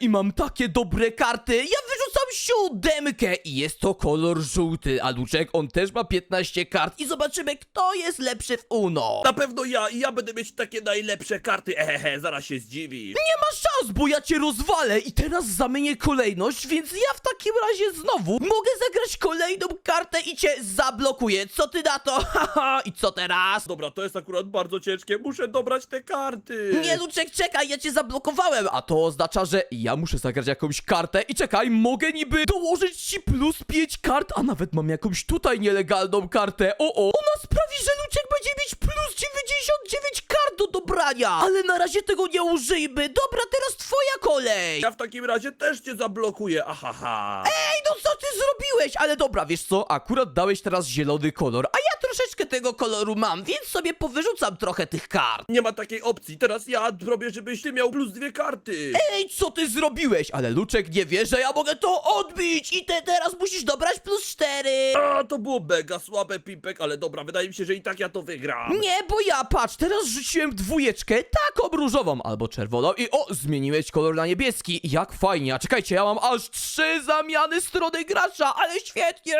i mam takie dobre karty. Ja wyrzucam siódemkę i jest to kolor żółty, a Luczek on też ma 15 kart i zobaczymy kto jest lepszy w Uno. Na pewno ja i ja będę mieć takie najlepsze karty. Ehehe, zaraz się zdziwisz. Nie ma szans, bo ja cię rozwalę i teraz zamienię kolejność, więc ja w takim razie znowu mogę zagrać kolejną kartę i cię zablokuję. Co ty na to? Haha, i co teraz? Dobra, to jest akurat bardzo ciężkie. Muszę dobrać te karty. Nie, Luczek, czekaj, ja cię zablokowałem, a to oznacza, że ja muszę zagrać jakąś kartę i czekaj, mogę niby dołożyć ci plus 5 kart, a nawet mam jakąś tutaj nielegalną kartę. O, o, ona sprawi, że Luczek będzie mieć plus 99 ale na razie tego nie użyjmy. Dobra, teraz twoja kolej. Ja w takim razie też cię zablokuję. Ahaha. Ej, no co ty zrobiłeś? Ale dobra, wiesz co, akurat dałeś teraz zielony kolor, a ja troszeczkę tego koloru mam, więc sobie powyrzucam trochę tych kart. Nie ma takiej opcji. Teraz ja robię, żebyś ty miał plus dwie karty. Ej, co ty zrobiłeś? Ale Luczek nie wie, że ja mogę to odbić i ty teraz musisz dobrać plus 4. A, to było mega słabe, Pimpek, ale dobra, wydaje mi się, że i tak ja to wygram. Nie, bo ja, patrz, teraz rzuciłem dwójeczkę, taką różową albo czerwoną i o, zmieniłeś kolor na niebieski. Jak fajnie, a czekajcie, ja mam aż trzy zamiany strony gracza, ale świetnie!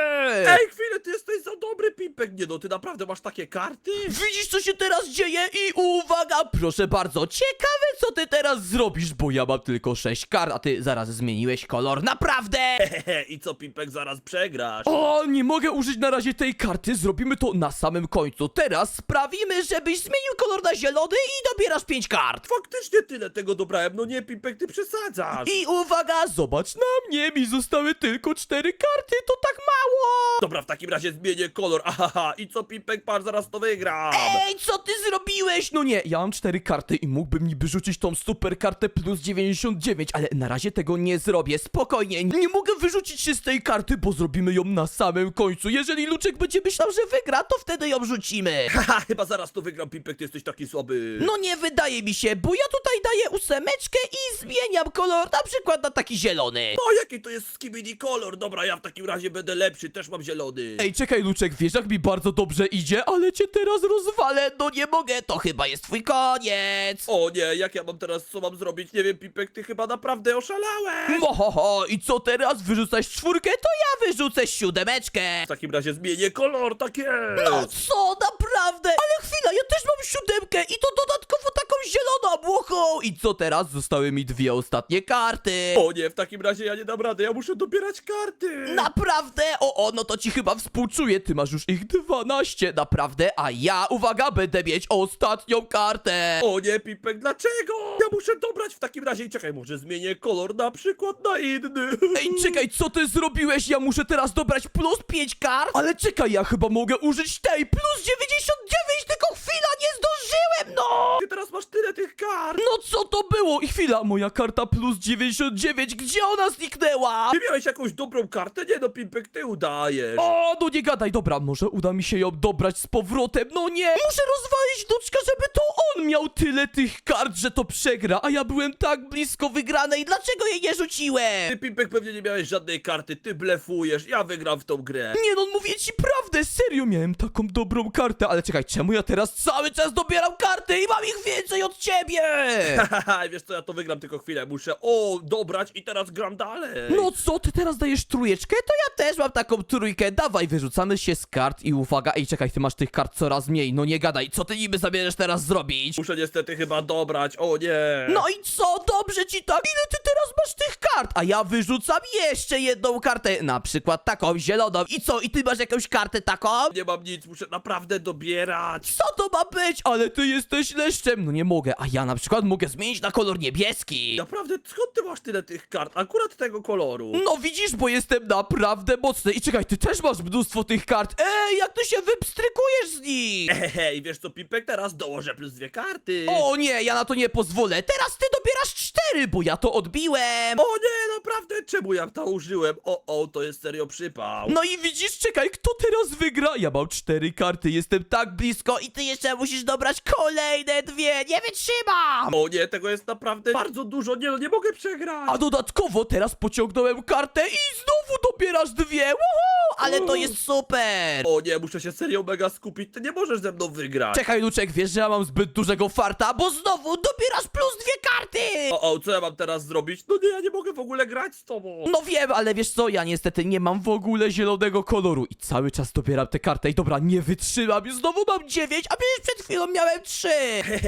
Ej, chwilę, ty jesteś za dobry, Pimpek. Nie no, ty naprawdę masz takie karty? Widzisz, co się teraz dzieje i uwaga, proszę bardzo, ciekawe, co ty teraz zrobisz, bo ja mam tylko sześć kart, a ty zaraz zmieniłeś kolor, naprawdę! Hehe, i co, Pimpek, zaraz przegrasz? O, nie mogę użyć na razie tej karty, zrobimy to na samym końcu. Teraz sprawimy, żebyś zmienił kolor na zielony i dobierasz 5 kart. Faktycznie tyle tego dobrałem. No nie, Pimpek, ty przesadzasz. I uwaga, zobacz na mnie, mi zostały tylko 4 karty, to tak mało. Dobra, w takim razie zmienię kolor. Ahaha, i co, Pimpek, par, zaraz to wygram. Ej, co ty zrobiłeś? No nie, ja mam 4 karty i mógłbym niby rzucić tą super kartę plus 99, ale na razie tego nie zrobię, spokojnie. Nie mogę wyrzucić się z tej karty, bo zrobimy ją na samym końcu. Jeżeli Luczek będzie myślał, że wygra, to wtedy ją rzucimy. Haha, chyba zaraz to wygram, Pimpek, ty jesteś taki słaby. No nie wydaje mi się, bo ja tutaj daję ósemeczkę i zmieniam kolor na przykład na taki zielony. No, jaki to jest skibidi kolor? Dobra, ja w takim razie będę lepszy, też mam zielony. Ej, czekaj Luczek, wiesz jak mi bardzo dobrze idzie, ale cię teraz rozwalę, no nie mogę, to chyba jest twój koniec. O nie, jak ja mam teraz, co mam zrobić? Nie wiem, Pipek, ty chyba naprawdę oszalałeś. Mohoho, i co teraz? Wyrzucać czwórkę? To ja wyrzucę siódemeczkę. W takim razie zmienię kolor, tak jest. No co, naprawdę? Ale chwila, ja też mam siódemkę i to dodatkowo taką zieloną łochą. I co teraz? Zostały mi dwie ostatnie karty. O nie, w takim razie ja nie dam rady, ja muszę dobierać karty. Naprawdę? O, o, no to ci chyba współczuję, ty masz już ich 12, naprawdę, a ja, uwaga, będę mieć ostatnią kartę. O nie, Pipek, dlaczego? Ja muszę dobrać w takim razie i czekaj, może zmienię kolor na przykład na inny. Ej, czekaj, co ty zrobiłeś? Ja muszę teraz dobrać plus 5 kart? Ale czekaj, ja chyba mogę użyć tej plus 99, tylko chwila, nie zdążyłem, no! Ty teraz masz tyle tych kart. No co to było? I chwila, moja karta plus 99, gdzie ona zniknęła? Ty miałeś jakąś dobrą kartę? Nie no, Pipek, ty udajesz. O, no nie gadaj, dobra, może uda mi się ją dobrać z powrotem, no nie! Muszę rozwalić Duczka, żeby to miał tyle tych kart, że to przegra, a ja byłem tak blisko wygranej, dlaczego jej nie rzuciłem? Ty, Pipek, pewnie nie miałeś żadnej karty, ty blefujesz, ja wygram w tą grę. Nie no, mówię ci prawdę, serio miałem taką dobrą kartę, ale czekaj, czemu ja teraz cały czas dobieram karty i mam ich więcej od ciebie? Haha, wiesz co, ja to wygram tylko chwilę, muszę, o, dobrać i teraz gram dalej. No co, ty teraz dajesz trójeczkę? To ja też mam taką trójkę, dawaj, wyrzucamy się z kart i uwaga, ej, czekaj, ty masz tych kart coraz mniej, no nie gadaj, co ty niby zamierzasz teraz zrobić? Muszę niestety chyba dobrać, o nie. No i co, dobrze ci tak, ile ty teraz masz tych kart? A ja wyrzucam jeszcze jedną kartę, na przykład taką zieloną. I co, i ty masz jakąś kartę taką? Nie mam nic, muszę naprawdę dobierać. Co to ma być? Ale ty jesteś leszczem. No nie mogę, a ja na przykład mogę zmienić na kolor niebieski. Naprawdę, skąd ty masz tyle tych kart? Akurat tego koloru. No widzisz, bo jestem naprawdę mocny. I czekaj, ty też masz mnóstwo tych kart. Ej, jak ty się wypstrykujesz z nich? Hej, wiesz co, Pipek, teraz dołożę plus dwie karty. O nie, ja na to nie pozwolę. Teraz ty dobierasz cztery, bo ja to odbiłem. O nie, naprawdę, czemu ja to użyłem? O, o, to jest serio przypał. No i widzisz, czekaj, kto teraz wygra? Ja mam cztery karty, jestem tak blisko i ty jeszcze musisz dobrać kolejne dwie. Nie wytrzymam! O nie, tego jest naprawdę bardzo dużo, nie no, nie mogę przegrać. A dodatkowo teraz pociągnąłem kartę i znowu dobierasz dwie. Woohoo! Ale to jest super! O nie, muszę się serio mega skupić, ty nie możesz ze mną wygrać. Czekaj, Luczek, wiesz, że ja mam zbyt dużego farta, bo znowu dobierasz plus dwie karty! O, o, co ja mam teraz zrobić? No nie, ja nie mogę w ogóle grać z tobą. No wiem, ale wiesz co, ja niestety nie mam w ogóle zielonego koloru i cały czas dobieram tę kartę i dobra, nie wytrzymam i znowu mam 9, a przecież przed chwilą miałem 3!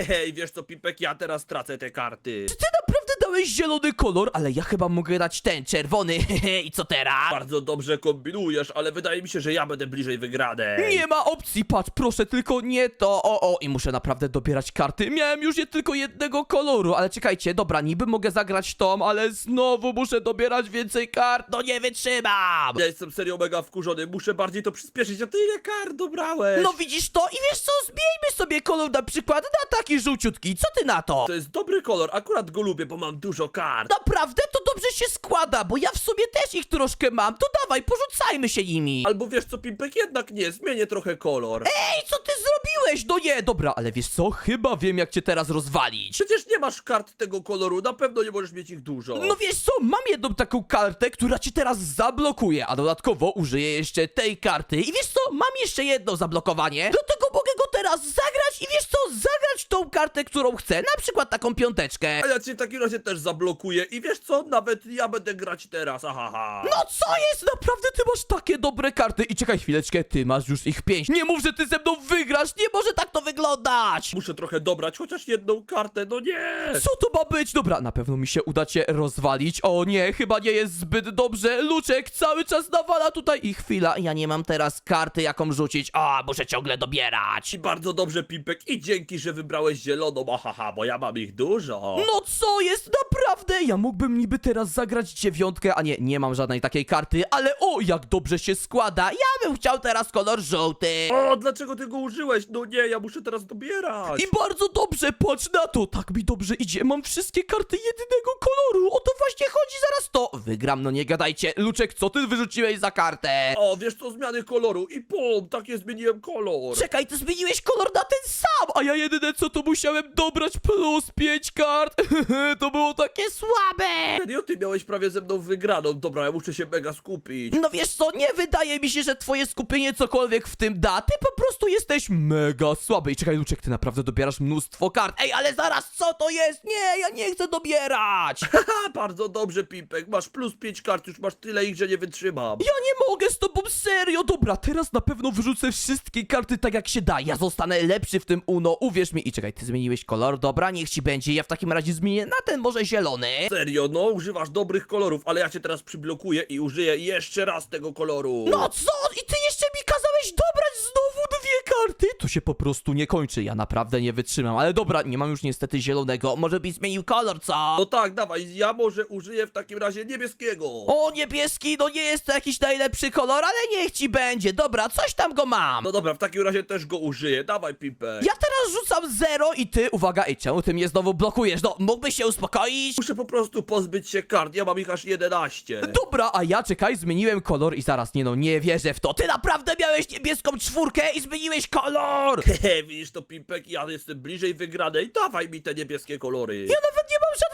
Hej, wiesz co, Pipek, ja teraz tracę te karty. Czy ty naprawdę dałeś zielony kolor? Ale ja chyba mogę dać ten, czerwony, i co teraz? Bardzo dobrze kombinujesz, ale wydaje mi się, że ja będę bliżej wygranej. Nie ma opcji, patrz, proszę, tylko nie to, o, o, i muszę naprawdę dobierać karty. Miałem już je tylko jednego koloru, ale czekajcie, dobra, niby mogę zagrać tą, ale znowu muszę dobierać więcej kart, no nie wytrzymam! Ja jestem serio mega wkurzony, muszę bardziej to przyspieszyć, a ty ile kart dobrałeś? No widzisz to i wiesz co, zmieńmy sobie kolor na przykład na taki żółciutki, co ty na to? To jest dobry kolor, akurat go lubię, bo mam dużo kart. Naprawdę to dobrze się składa, bo ja w sobie też ich troszkę mam, to dawaj, porzucajmy się nimi! Albo wiesz co, Pipek, jednak nie, zmienię trochę kolor. Ej, co ty zrobiłeś? No nie, dobra, ale wiesz co, chyba wiem jak cię teraz rozwalić. Przecież nie masz kart tego koloru, na pewno nie możesz mieć ich dużo. No wiesz co, mam jedną taką kartę, która ci teraz zablokuje, a dodatkowo użyję jeszcze tej karty. I wiesz co, mam jeszcze jedno zablokowanie. Do tego mogę go teraz zagrać i wiesz co, zagrać tą kartę, którą chcę, na przykład taką piąteczkę. A ja cię w takim razie też zablokuję i wiesz co, nawet ja będę grać teraz, ahaha. No co jest? Naprawdę ty masz takie dobre karty i czekaj chwileczkę, ty masz już ich pięć. Nie mów, że ty ze mną wygrasz, nie może tak to wyglądać. Muszę trochę dobrać chociaż jedną kartę, no nie! Co to ma być? Dobra, na pewno mi się uda cię rozwalić. O nie, chyba nie jest zbyt dobrze. Luczek cały czas nawala tutaj i chwila, ja nie mam teraz karty jaką rzucić. O, muszę ciągle dobierać. Bardzo dobrze, Pipek, i dzięki, że wybrałeś zieloną, ahaha, bo ja mam ich dużo. No co jest naprawdę? Ja mógłbym niby teraz zagrać dziewiątkę, a nie, nie mam żadnej takiej karty, ale o, jak dobrze się składa. Ja bym chciał teraz kolor żółty. O, dlaczego ty go użyłeś? No nie, ja muszę teraz dobierać. I bardzo dobrze, patrz na to, tak mi dobrze idzie, mam wszystkie karty jedynego koloru, o to właśnie chodzi, zaraz to wygram, no nie gadajcie. Luczek, co ty wyrzuciłeś za kartę? O, wiesz co, zmiany koloru i pum, takie zmieniłem kolor. Czekaj, ty zmieniłeś kolor na ten sam, a ja jedyne co to musiałem dobrać plus 5 kart, to było takie słabe. Serio, ty miałeś prawie ze mną wygraną. Dobra, ja muszę się mega skupić. No wiesz co, nie wydaje mi się, że twoje skupienie cokolwiek w tym da, ty po prostu jesteś mega słaby. I czekaj, Luczek, ty naprawdę dobierasz mnóstwo kart. Ej, ale zaraz, co to jest? Nie, ja nie chcę dobierać. Haha, bardzo dobrze, Pipek, masz plus 5 kart, już masz tyle ich, że nie wytrzymam. Ja nie mogę z tobą serio! Dobra, teraz na pewno wyrzucę wszystkie karty tak jak się da. Ja zostanę lepszy w tym Uno, uwierz mi. I czekaj, ty zmieniłeś kolor? Dobra, niech ci będzie. Ja w takim razie zmienię na ten może zielony. Serio, no, używasz dobrych kolorów, ale ja cię teraz przyblokuję i użyję jeszcze raz tego koloru. No co? I ty jeszcze mi kazałeś się po prostu nie kończy. Ja naprawdę nie wytrzymam. Ale dobra, nie mam już niestety zielonego. Może byś zmienił kolor, co? No tak, dawaj, ja może użyję w takim razie niebieskiego. O, niebieski, no nie jest to jakiś najlepszy kolor, ale niech ci będzie. Dobra, coś tam go mam. No dobra, w takim razie też go użyję, dawaj, Pipek. Ja teraz rzucam zero i ty, uwaga, ej, czemu ty mnie znowu blokujesz? No, mógłbyś się uspokoić? Muszę po prostu pozbyć się kart, ja mam ich aż 11. Dobra, a ja czekaj, zmieniłem kolor i zaraz, nie no, nie wierzę w to. Ty naprawdę miałeś niebieską czwórkę i zmieniłeś kolor! Hehe, widzisz to, Pipek, ja jestem bliżej wygranej, dawaj mi te niebieskie kolory. Ja nawet nie mam żadnego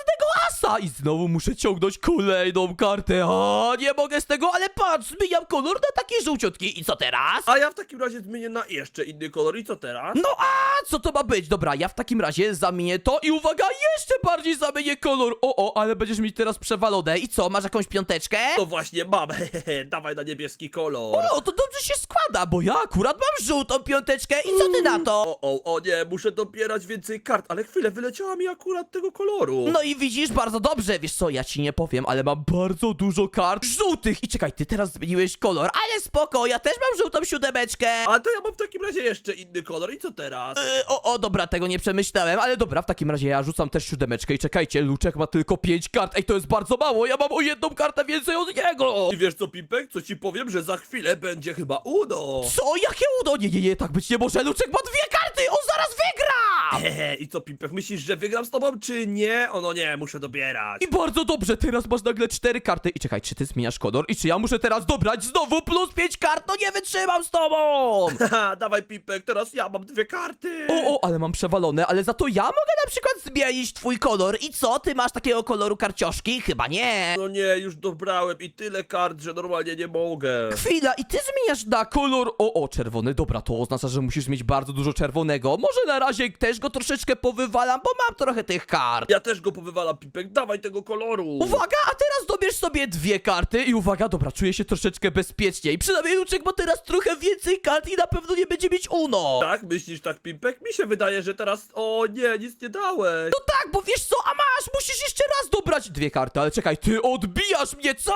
asa i znowu muszę ciągnąć kolejną kartę. O, nie mogę z tego, ale patrz, zmieniam kolor na taki żółciutki i co teraz? A ja w takim razie zmienię na jeszcze inny kolor i co teraz? No a co to ma być? Dobra, ja w takim razie zamienię to i uwaga, jeszcze bardziej zamienię kolor. O, o, ale będziesz mieć teraz przewalone. I co, masz jakąś piąteczkę? To właśnie mam, dawaj na niebieski kolor. O, to dobrze się składa, bo ja akurat mam żółtą piąteczkę i co ty na to? O, o, o nie, muszę dobierać więcej kart, ale chwilę, wyleciała mi akurat tego koloru. No i widzisz, bardzo dobrze, wiesz co, ja ci nie powiem, ale mam bardzo dużo kart żółtych i czekaj, ty teraz zmieniłeś kolor, ale spoko, ja też mam żółtą siódemeczkę. A to ja mam w takim razie jeszcze inny kolor i co teraz? Y, o, o, dobra, tego nie przemyślałem, ale dobra, w takim razie ja rzucam też siódemeczkę i czekajcie, Luczek ma tylko pięć kart, ej, to jest bardzo mało, ja mam o jedną kartę więcej od niego. I wiesz co, Pipek, co ci powiem, że za chwilę będzie chyba udo. Co? Jakie udo? Nie, nie, nie, tak być nie może, Luczek ma dwie karty, on zaraz wygra! Hehe, i co, Pipek, myślisz, że wygram z tobą, czy nie? O no nie, muszę dobierać. I bardzo dobrze, teraz masz nagle cztery karty. I czekaj, czy ty zmieniasz kolor? I czy ja muszę teraz dobrać znowu plus pięć kart? No nie wytrzymam z tobą! Haha, dawaj Pipek, teraz ja mam dwie karty. O, o, ale mam przewalone, ale za to ja mogę na przykład zmienić twój kolor. I co, ty masz takiego koloru karcioszki? Chyba nie. No nie, już dobrałem i tyle kart, że normalnie nie mogę. Chwila, i ty zmieniasz na kolor... O, o, czerwony, dobra, to oznacza, że musisz mieć bardzo dużo czerwonego. Może na razie też go troszeczkę powywalam, bo mam trochę tych kart. Ja też go powywalam, Pipek, dawaj tego koloru. Uwaga, a teraz dobierz sobie dwie karty i uwaga, dobra, czuję się troszeczkę bezpieczniej. Przynajmniej Luczek ma teraz trochę więcej kart i na pewno nie będzie mieć Uno. Tak, myślisz tak, Pipek? Mi się wydaje, że teraz... O nie, nic nie dałeś. No tak, bo wiesz co, a masz, musisz jeszcze raz dobrać dwie karty, ale czekaj, ty odbijasz mnie, co?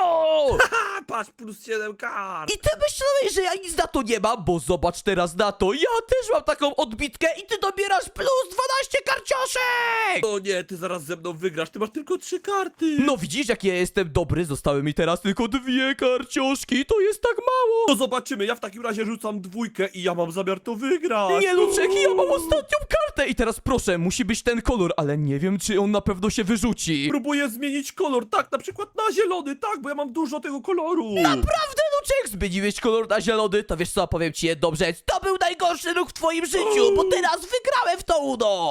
Ha, patrz, plus 7 kart. I ty myślałeś, że ja nic na to nie mam, bo zobacz teraz na to, ja też mam taką odbitkę i ty dobierasz plus 12 karcioszek! O nie, ty zaraz ze mną wygrasz, ty masz tylko trzy karty. No widzisz, jak ja jestem dobry, zostały mi teraz tylko dwie karcioszki, to jest tak mało. No zobaczymy, ja w takim razie rzucam dwójkę i ja mam zamiar to wygrać. Nie, Luczek, ja mam ostatnią kartę i teraz proszę, musi być ten kolor, ale nie wiem, czy on na pewno się wyrzuci. Próbuję zmienić kolor, tak, na przykład na zielony, tak, bo ja mam dużo tego koloru. Naprawdę, Luczek, zmieniłeś kolor na zielony, to wiesz co, powiem ci jedną rzecz, to był najgorszy ruch w twoim życiu, bo teraz wygrałem w to Uno!